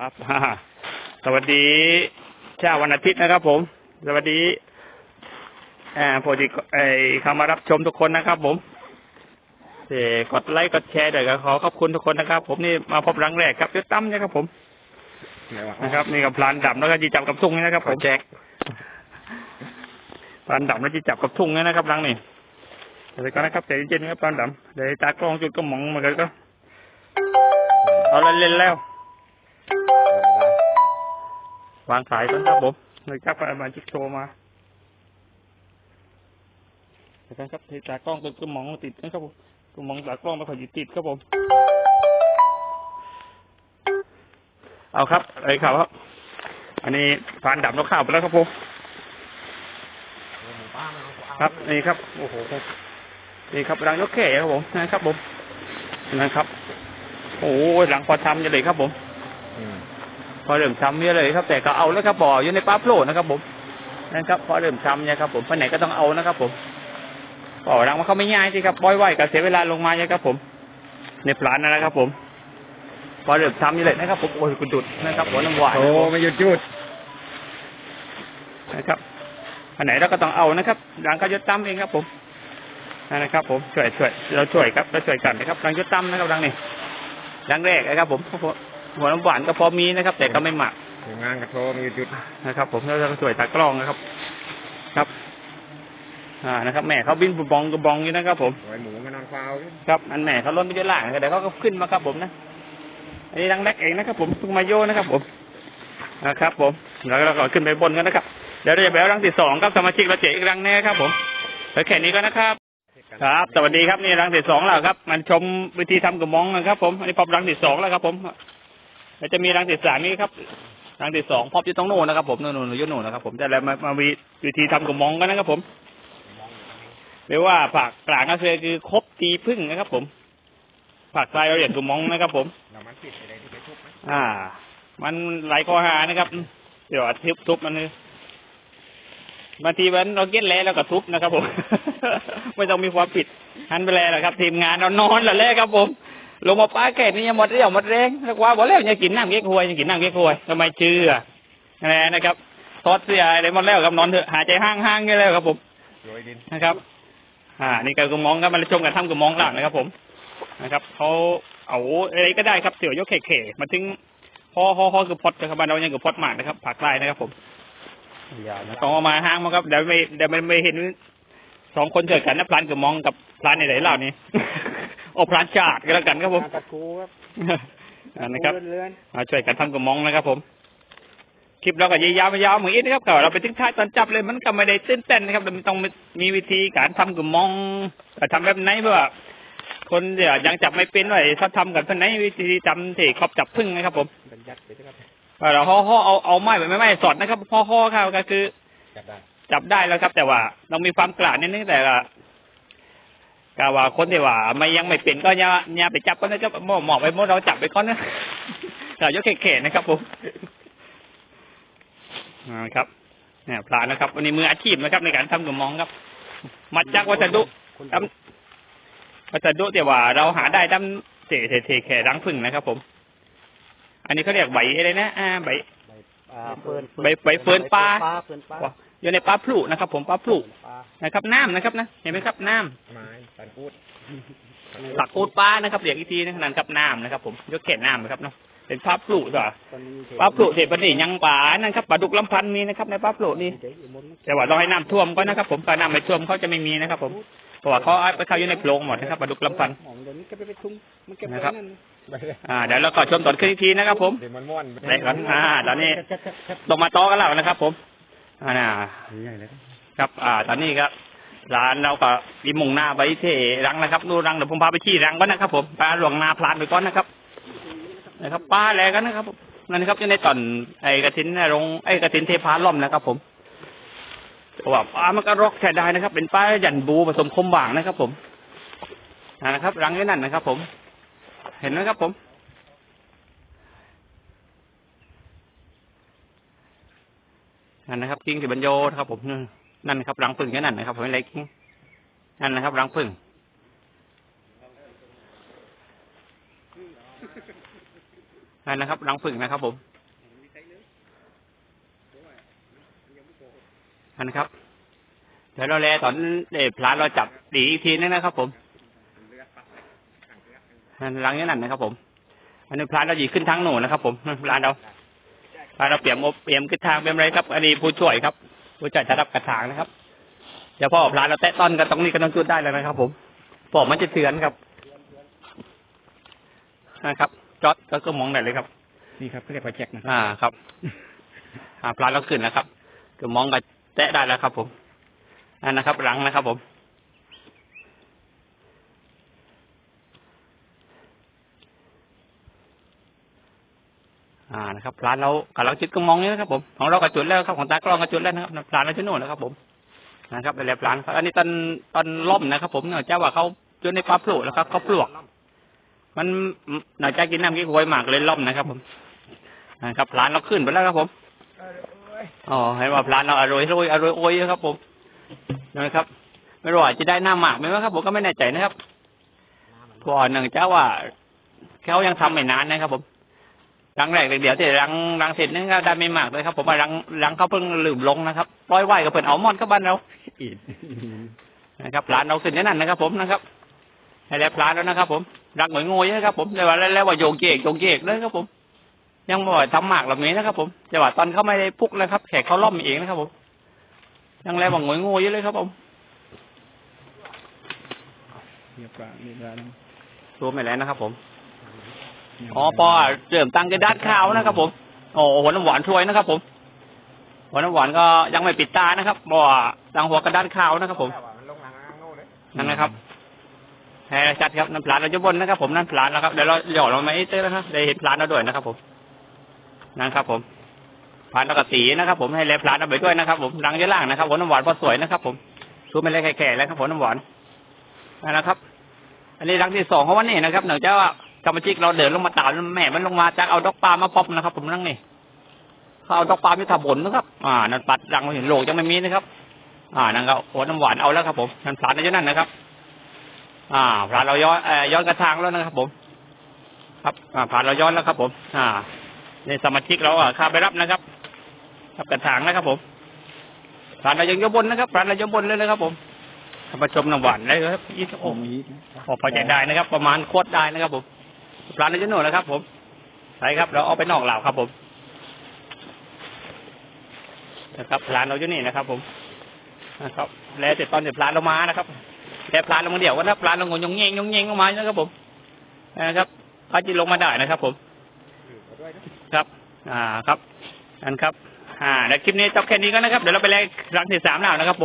ครับสวัสดีเช้าวันอาทิตย์นะครับ ผม สวัสดีอ่าพอดีไอ้เข้ามารับชมทุกคนนะครับ ผมเอ่อกดไลค์กดแชร์ด้วยก็ขอขอบคุณทุกคนนะครับ ผมนี่มาพบรังแรกครับยศตั้มนะครับ ผมนะครับ นี่กับพลานดำแล้วก็จีจับกับทุ่งนี่นะครับผมแจกพลานดำแล้วจีจับกับทุ่งนี่นะครับรังนี่เดี๋ยวก่อนนะครับใจเย็นๆครับพลานดำเดี๋ยวตากล้องจุดกระหม่อมมากันก็เอาเล่นๆแล้ว วางสายก่อนครับผมเลยจับไปมาจิกโชว์มาเดี๋ยวกันครับที่ตากล้องเป็นกระหมองติดนะครับผมกระหมองตากล้องไม่ค่อยติดครับผม เอาครับไอ้ครับครับ อันนี้ฟานดับนกข้าวไปแล้วครับผมครับนี่ครับโอ้โหนี่ครับรังนกแข่ครับผมนะครับผมนะครับ โอ้หลังพอทำจะเลยครับผม อเริ่มทำเนี่ยเลยครับ แต่ก็เอาแล้วครับบ่ออยู่ในปลาโผล่นะครับ ผมนะครับพอเริ่มทำเนี่ยครับผมไปไหนก็ต้องเอานะครับ ผมบ่อรังมันเขาไม่ง่ายสิครับปล่อยไว้ก็เสียเวลาลงมาเนี่ยครับผม ในปลานนะครับ ผม พอเริ่มทำนี่เลยนะครับ ผมโอ้ยกุดุดนะครับหัวน้ำหวานโอ้ไม่หยุดหยุดนะครับอันไหนเราก็ต้องเอานะครับรังก็ยศตั้มเองครับ ผมนั่นนะครับ ผมช่วยช่วยเราช่วยครับเราช่วยกันนะครับรังยศตั้มนะครับรังนี่รังแรกนะครับ ผม หัวน้ำหวานก็พอมีนะครับ แต่ก็ไม่มากทีมงานกระโทรไม่หยุดหยุดนะครับ ผมเราจะสวยตากล้องนะครับ ครับ อ่านะครับแม่เขาบินบองกระบองอยู่นะครับ ผมไว้หมูมานอนเฝ้าอยู่ครับอันแม่เขาล้นไปด้วยล่างเดี๋ยวเขาก็ขึ้นมาครับ ผมนะอันนี้รังแรกเองนะครับ ผมเพิ่งมาโยนะครับ ผมนะครับผมแล้วเราก็ขึ้นไปบนกันนะครับเดี๋ยวเราจะไปเอารังที่สองครับสมาชิกเราเจออีกรังแน่ครับ ผมแล้วแค่นี้ก็นะครับ ครับ สวัสดีครับนี่รังที่สองแล้วครับ มันชมวิธีทำกระมองนะครับ ผมอันนี้พบรังที่สองแล้วครับ ผม แล้วจะมีรังที่สามนี่ครับรังที่สองพบอยู่ตรงโน้นนะครับ ผมโน่นๆอยู่โน่นนะครับ ผมแต่แล้วมามาวิวิธีทำกระมองกันนะครับ ผมเรียกว่าผักกลางก็คือคือคบตีพึ่งนะครับ ผมผักทรายเราเรียกกระมองนะครับ ผมเรามันปิดอะไรที่ไปทุบไหมอ่า มันหลายข้อหานะครับ เดี๋ยวทุบทุบมันเลยบางทีมันเราเก็ตแล้วเราก็ทุบนะครับ ผม ไม่ต้องมีความผิดหันไปแล้วครับ ทีมงานเรานอนแล้วแหละครับผม ลงมาป้าแก่นี่ยังหมดเรี่ยวหมดแรงแล้วว่าบอกแล้วย่ากินน้ำเก๊กฮวยย่ากินน้ำเก๊กฮวยทำไมเชื่ออะไรนะครับทอดเสียอะไรหมดแล้วครับนอนเถอะหายใจห้างๆกันแล้วครับผมนะครับ อ่า นี่ก็กระมองครับมันชมกันทำกระมองหลังนะครับ ผมนะครับเขาเอาอะไรก็ได้ครับเสี่ยวยกเข่ๆมาถึงพอพอพอคือพอดนะครับบ้านเรายังคือพอดหมากนะครับผักไร่นะครับ ผมอย่านะต้องเอามาห้างมาครับเดี๋ยวไม่เดี๋ยวมันไม่เห็นสองคนเจอกันนะพลานกระมองกับพลานในไหนเล่านี้ โอ้พลานชาดก็แล้วกันครับผมตะกูครับอ่านะครับมาช่วยกันทำกระมองนะครับ ผมคลิปเราก็ยาวๆยาวเหมือนนี้นะครับเราไปถึงท้ายตอนจับเลยมันก็ไม่ได้ตื่นเต้นนะครับมันต้องมีวิธีการทำกระมองแต่ทำแบบไหนเพื่อคนเดี๋ยวยังจับไม่เป็นว่าเขาทำกันเป็นไหนวิธีทำที่ครอบจับพึ่งนะครับ ผมเป็นยัดไปด้วยครับเราห่อห่อเอาเอาไม้ไปไม่ไม้สอดนะครับห่อห่อครับก็คือ จับได้จับได้แล้วครับ แต่ว่าต้องมีความกล้านิดนึงแต่ ก็ก็ว่าคนที่ว่าไม่ยังไม่เป็นก็อย่าอย่าไปจับก็นะครับหมอหมอไปหมดเราจับไปก่อนนะเรายกแข่ๆนะครับผมอ่าครับเนี่ยพลานนะครับวันนี้มืออาชีพนะครับ ในการทำกระมองครับ มัดจากวัสดุทำวัสดุแต่ว่าเราหาได้ตามเศษเศษแข่รังผึ่งนะครับ ผม อันนี้เขาเรียกใบอะไรนะอ่าใบ อ่าเฟิร์นใบใบเฟิร์นปลาเฟิร์นปลาอยู่ในปลาพลุนะครับ ผมปลาพลุปลานะครับ น้ำนะครับนะเห็นไหมครับน้ไม้ตันกูดำหลักกูดปลานะครับเรียกอีกทีนะนั่นครับน้ำนะครับ ผมยกแขนน้ำนะครับเนาะเป็นปลาพลุใช่ปะตอนนี้มีปลาพลุเทปนี่ยังป่านั่นครับปลาดุกลำพันธ์มีนะครับ ในปลาพลุนี่เดี๋ยวอีกมนต์แต่ว่าต้องให้น้ำท่วมก่อนนะครับ ผมถ้าน้ำไม่ท่วมเขาจะไม่มีนะครับ ผมเพราะว่าเขาเอาไปเข้าอยู่ในโพรงหมดนะครับปลาดุกลำพันธ์หมองเดี๋ยวนี้ก็ไปไปทุ่งมันเก็บนะครับ ไว้นั่นไปเลยอ่าเดี๋ยวเราก็ชมตอนขึ้นอีกทีนะครับ ผมเดี๋ยวมันม้วนได้ก่อนอ่าตอนนี้จะจะจะลงมาต่อกันแล้วนะครับ ผมอ่าน่ะใหญ่เลยครับ อ่า ตอนนี้ครับร้านเราก็มีมุ่งหน้าไปที่รังนะครับนู่นรังเดี๋ยวผมพาไปชี้รังก่อนนะครับผมปลาหลวงนาพลานไปก่อนนะครับ นะครับปลาอะไรกันนะครับผมนั่นนะครับอยู่ในตอนไอ้กระถินโรงไอ้กระถินเทพาล่อมนะครับ ผมแต่ว่าปลามันก็รกใช้ได้นะครับ เป็นปลาหยันบูผสมคมบางนะครับ ผมอ่านะครับ รังนี้นั่นนะครับ ผม เห็นไหมครับผม นั่นนะครับกิ้งสิบัญโยนะครับผมนั่นนะครับรังผึ่งแค่นั้นนะครับผมอะไรกิ้งนั่นนะครับรังผึ่งอันนะครับรังผึ่งนะครับผมอันนะครับเดี๋ยวเราแลตอนเด็พลานเราจับตีอีกทีนึงนะครับผม อันรังนี้นั่นนะครับ ผมอันนี้พลานเราหยีขึ้นทางหนูนะครับผมพลานเราพลานเราเปลี่ยนงบเปลี่ยนขึ้นทางเป็นไรครับ อันนี้ผู้ช่วยครับ ผู้ช่วยจะรับกระถางนะครับเดี๋ยวพอพลานเราแตะต้นกันตรงนี้ก็ต้องจุดได้แล้วนะครับ ผมปอกมันจะเถือนครับนะครับจอดก็ก็มองได้เลยครับ นี่ครับเรียกว่าแจ็คนะอ่าครับอ่าปลาเราขึ้นนะครับก็มองก็แตะได้แล้วครับ ผมอันนะครับ หลังนะครับ ผม อ่านะครับปลานเรากำลังจุดก็มองนี่นะครับ ผมของเราก็จุดแล้วครับของตากล้องก็จุดแล้วนะครับปลานเราจุดโน่นนะครับ ผมนะครับเป็นแล้วปลาครับอันนี้ตอนตอนล่มนะครับ ผมเนื่องจากว่าเขาจุดในปลาปลูกแล้วครับเขาปลวก มันหน่อยจากินน้ำกินกล้วยหมากเลยล่มนะครับ ผมนะครับพลานเราขึ้นไปแล้วครับ ผมอ๋อเห็นว่าพลานเราอร่อยอร่อยอร่อยโอยครับ ผมนะครับ ไม่รู้ว่าจะได้หน้าหมากไหมครับ ผมก็ไม่แน่ใจนะครับพราะหนึ่งเจ้าว่าเขายังทำไม่นานนะครับ ผม รังแรกเดี๋ยวที่รังรังเสร็จนี่ก็ได้ไม่มากเลยครับ ผมว่ารังรังเขาเพิ่งลืมลงนะครับปล่อยไหวกับเพิ่นเอามอนเข้าบ้านเราอีดนะครับพลานเราขึ้นแค่นั้นนะครับ ผมนะครับให้แล้วพลานแล้วนะครับ ผมรักหน่วยงวยนะครับ ผมแต่ว่าแล้วแล้วว่าโยงเจกโยงเจกเลยครับผม ยังบ่อยทำหมากแบบนี้นะครับ ผมแต่ว่าตอนเขาไม่ได้พุกเลยครับแขกเขาล่อมเองนะครับ ผมยังแล้วว่าหน่วยงวยอยู่เลยครับ ผมเรียบร้อยเรียบร้อยนะรวมไปแล้วนะครับ ผม อ๋อพอเริ่มตั้งกระดานข้าวนะครับ ผมโอ้หัวน้ำหวานช่วยนะครับ ผม หัวน้ำหวานก็ยังไม่ปิดตานะครับบ่ว่าตั้งหัวกระดานข้าวนะครับ ผมนั่นนะครับแฮชัดครับน้ำพลานเราจะบนนะครับ ผมน้ำพลานแล้วครับเดี๋ยวเราหยอดลงมาอีกเต้นะครับได้เห็นพลานเราด้วยนะครับ ผมนั่นครับ ผมพลานเราก็สีนะครับ ผมให้เลพลานเอาไปด้วยนะครับ ผมรังยะล่างนะครับหัวน้ำหวานพอสวยนะครับผมชูไม่เล็กแก่ๆแล้วครับหัวน้ำหวานนั่นนะครับ อันนี้รังที่สองของวันนี้นะครับเนื่องจากว่า กรรมจิกเราเดินลงมาตามแม่มันลงมาจากเอาดอกปลามาพบนะครับ ผมนั่งนี่เขาเอาดอกปลาไม่ทับบนนะครับ อ่า นั่นปัดรังมาเห็นโลกยังไม่มีนะครับ อ่า นั่นก็หัวน้ำหวานเอาแล้วครับ ผมนั่นพลานในนั่นนะครับ อ่าพลานเราย้อนย้อนกระทางแล้วนะครับ ผม ครับ อ่าพลานเราย้อนแล้วครับ ผม อ่า ในสมาชิกเราอะข้าไปรับนะครับรับกระถางนะครับ ผมพลานเรายังยบนนะครับพลานเรายบนเลยนะครับ ผมท่านผู้ชมน้ำหวานเลยครับยี่สิบโอ้โอ้มีพอพอใจได้นะครับ ประมาณโคตรได้นะครับผม พลาในจโน่นนะครับ ผมใช่ครับ เราเอาไปนอกเหล่าครับ ผมนะครับพลานเราอยู่นี่นะครับ ผมนะครับ แล้วเสร็จตอนเสร็จพลานเรามานะครับแต่พลานลาเดี๋ยวก็นะพลานลงมายงเงงยงเงงออกมานะครับ ผมนะครับพระจิลงมาได้นะครับ ผมครับ อ่าครับอันครับ อ่าแล้วคลิปนี้จบแค่นี้ก็นะครับ เดี๋ยวเราไปแลกรังที่สามแล้วนะครับผม